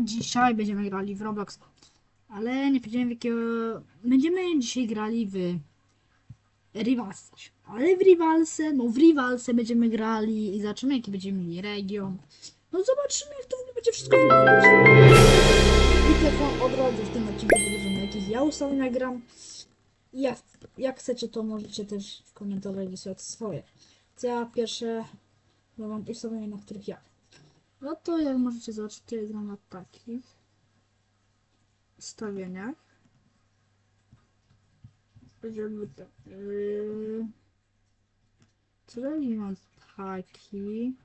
Dzisiaj będziemy grali w Roblox. Ale nie powiedziałem w jakiego... Będziemy dzisiaj grali w Rivalsy. Ale w Rivalsy, no w Rivalsy będziemy grali i zobaczymy jaki będziemy mieli region. No zobaczymy jak to w ogóle będzie wszystko wyglądać. Tylko od razu w tym odcinku wybierzemy jakieś ja sobie nagram. Jak, jak chcecie to możecie też w komentarzach wysłać swoje. Co ja pierwsze mam ustawienia, na których ja. No to jak możecie zobaczyć, to jest gram na takich ustawieniach. Żeby tak. Yy, dalej mam taki.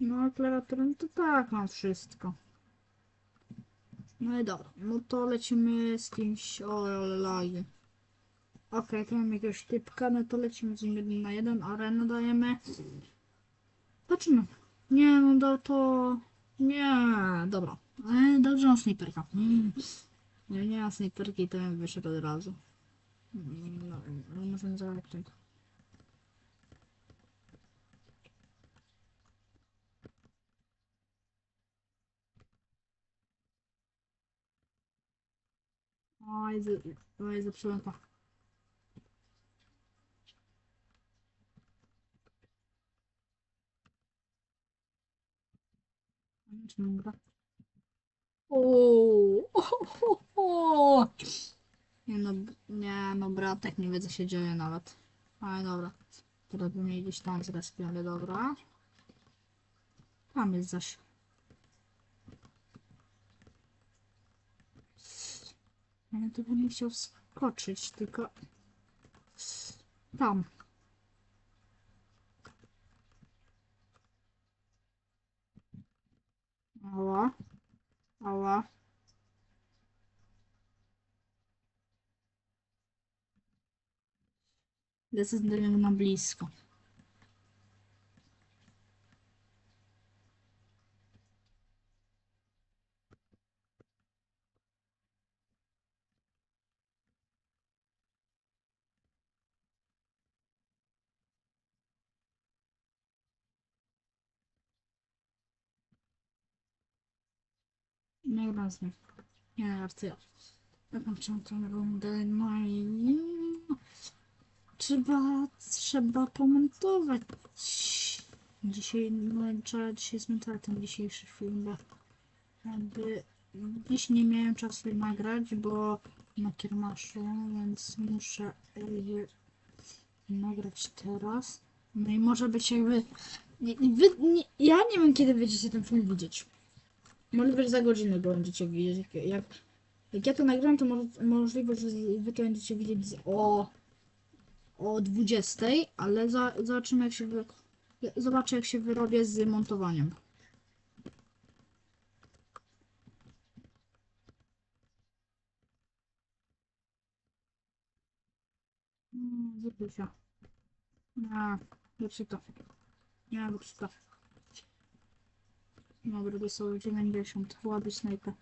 No klawiaturę to tak mam wszystko. No i dobra, no to lecimy z kimś. O, Okej, tu mam jakiegoś typka, no to lecimy z nim jeden na jeden, arenę dajemy. Zobaczymy. Nie, no do to... Nie, dobra. E, dobrze mam snajperka. Mm. Nie, nie mam snajperki, to bym wyszedł od razu. Mm, No, no może za elektryk. Oj, z- oj, zepsułem to. Ooo, Nie no, nie no, bratek nie wie się dzieje nawet. Ale dobra. Teraz mnie gdzieś tam zrespił, ale dobra. Tam jest zaś. Ja tu bym nie chciał wskoczyć, tylko... Tam. Lecę do niego na blisko. Nie razem. Nie, artyja. Zakończyłam Trzeba, trzeba komentować. Dzisiaj, trzeba dzisiaj zmontować ten dzisiejszy film, jakby dziś nie miałem czasu nagrać, bo na kiermaszu, więc muszę jakby nagrać teraz. No i może być jakby... Wy, nie, ja nie wiem, kiedy będziecie ten film widzieć. Możliwe, za godzinę go będziecie widzieć. Jak, jak, jak ja to nagram, to może, możliwe, że wy to będziecie widzieć z- o, o 20, ale za, zobaczymy jak się wy, zobaczę jak się wyrobię z montowaniem. Mm, Zepsuł się. Nie, zepsuł to. Nie, zepsuł to. Dobra, są 90. Ładny snajper.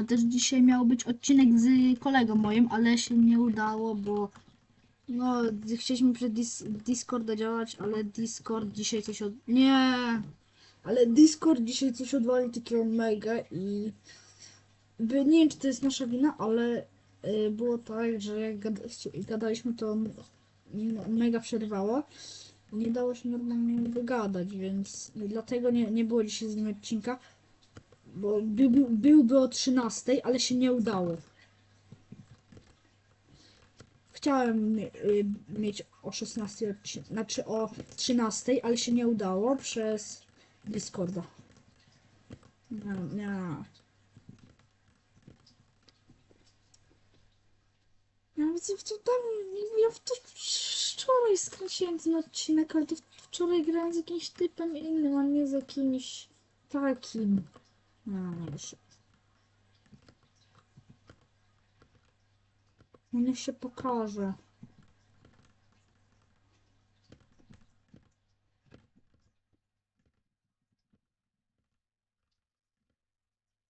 A też dzisiaj miał być odcinek z kolegą moim, ale się nie udało, bo no chcieliśmy przez dis Discorda działać, ale Discord dzisiaj coś od... Nie! Ale Discord dzisiaj coś odwalił takiego mega i by, nie wiem czy to jest nasza wina, ale y, było tak, że jak gada gadaliśmy to m- mega przerwało nie dało się normalnie wygadać, więc dlatego nie, nie było dzisiaj z nim odcinka, bo by, by, byłby o 13, ale się nie udało. Chciałem y, mieć o 16 odcinek, znaczy o 13, ale się nie udało przez Discorda. Nie, nie. Ja widzę, w to tam, ja wczoraj skręciłem ten odcinek, ale to wczoraj grałem z jakimś typem innym, a nie z jakimś takim. No, nie się. Niech się pokaże.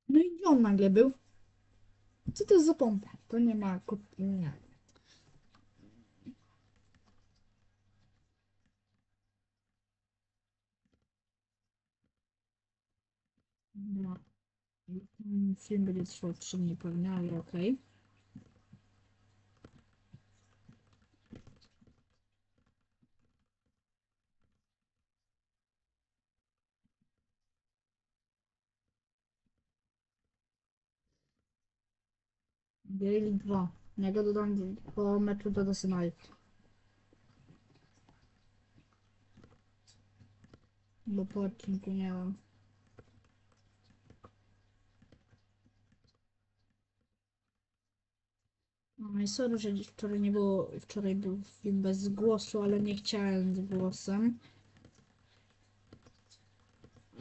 No i gdzie on nagle był? Co to jest za pompa? To nie ma kut... No. Film będzie trwał 3 dni pewnie, ale okej. Daily 2. Ja go dodam po meczu do Arsenal. Bo po odcinku nie wiem. No i sorry, że wczoraj nie było, wczoraj był film bez głosu, ale nie chciałem z głosem.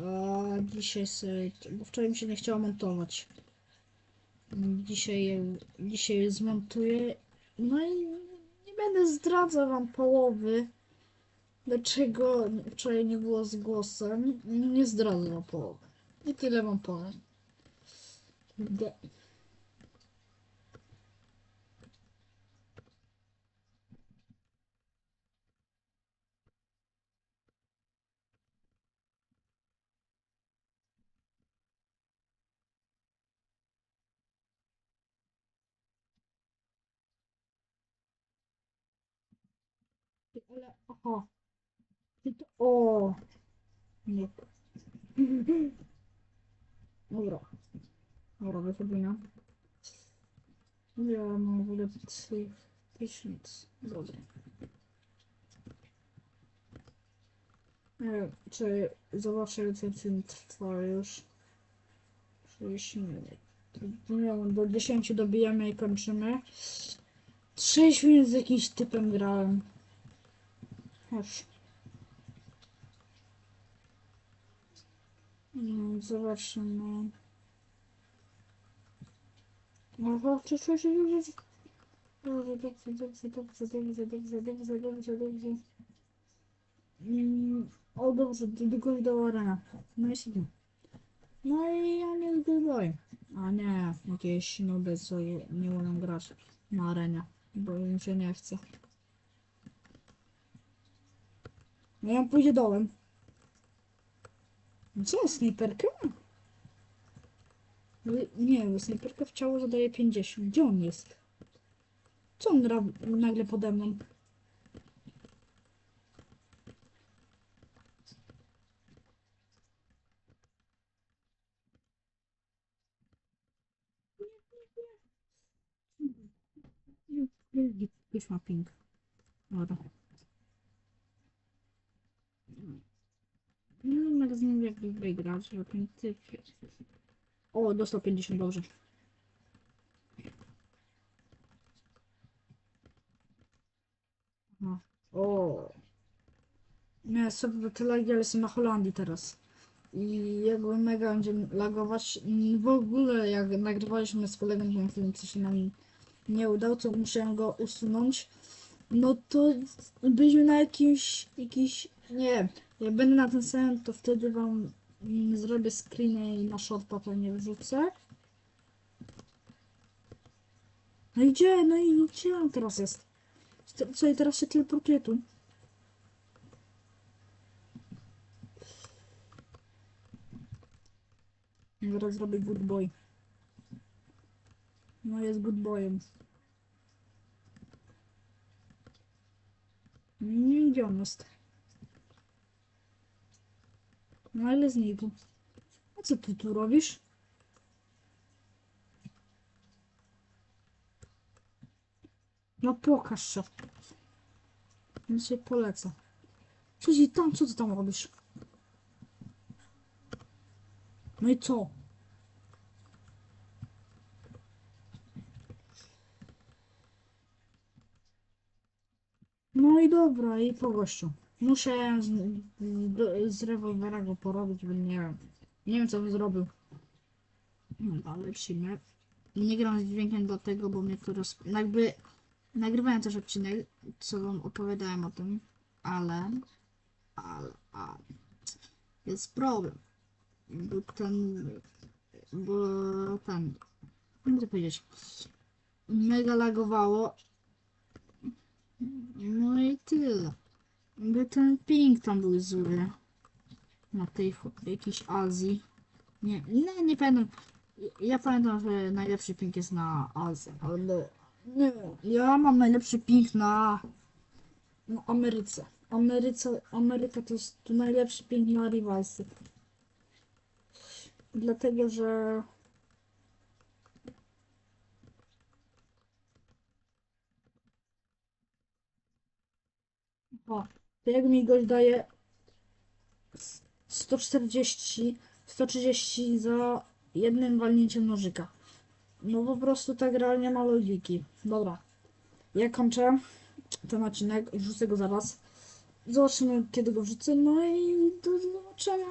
A dzisiaj sobie, bo wczoraj mi się nie chciało montować. Dzisiaj, dzisiaj zmontuję. No i nie będę zdradzał wam połowy. Dlaczego wczoraj nie było z głosem? Nie zdradzę wam połowy. I tyle wam powiem. Ale, oho. Ty to, o. Nie. Dobra. Dobra, wychodzimy. Ja mam w ogóle trzy tysiąc. Dobra. Czy zobaczę, film trwa już. 30 minut. Do 10 dobijamy i kończymy. 6 minut z jakimś typem grałem. Chodź. No, zobaczymy. Chodź, chodź, chodź, chodź. Dobrze, dobrze, dobrze, dobrze, dobrze, dobrze, dobrze, dobrze, dobrze. Mm, o, dobrze, do do arena. No i siedzimy. No i ja nie zbywaj. A nie, jakieś nudy, co nie umiem grać na arenie, bo im się nie chce. No ja pójdzie dołem. Co, snajperkę? No, Nie, bo snajperka w ciało zadaje 50. Gdzie on jest? Co on nagle pode mną? Już ma ping. Dobra. No, magazyn jakby wygrać, że ten typ jest. O, dostał 50, dobrze. Aha. O. Nie, sobie do tyle, ale jestem na Holandii teraz. I jakby mega będzie lagować. W ogóle jak nagrywaliśmy z kolegą ten film, co się nam nie udał, to musiałem go usunąć. No to byliśmy na jakimś, jakiś, nie jak będę na tym samym, to wtedy wam mm, zrobię screeny i na shorta pewnie wrzucę. No i gdzie? No i gdzie on teraz jest? St- Co i teraz się teleportuje tu? Zaraz zrobię good boy. No jest good boyem. Nie gdzie on? No ale znikł. A co ty tu robisz? No pokaż się. Więc się polecę. Co ci tam, co ty tam robisz? No i co? No i dobra, i po gościu. Muszę z, z, rewolwera go porobić, bo nie wiem. Nie wiem co by zrobił. No ale lecimy. Nie gram z dźwiękiem dlatego, bo mnie to roz... Jakby nagrywałem też odcinek, co wam opowiadałem o tym, ale... Ale... ale jest problem. Bo ten... Bo ten... Nie chcę powiedzieć. Mega lagowało. No i tyle. By ten ping tam był zły. Na tej jakiejś Azji. Nie, nie, nie pamiętam. Ja pamiętam, że najlepszy ping jest na Azji, ale nie. Ja mam najlepszy ping na, Ameryce. Ameryce, Ameryka to jest najlepszy ping na Rivalsy. Dlatego, że O, jak mi gość daje s- 140, 130 za jednym walnięciem nożyka. No po prostu tak realnie ma logiki. Dobra. Ja kończę ten odcinek, wrzucę go zaraz. Zobaczymy kiedy go wrzucę, no i do zobaczenia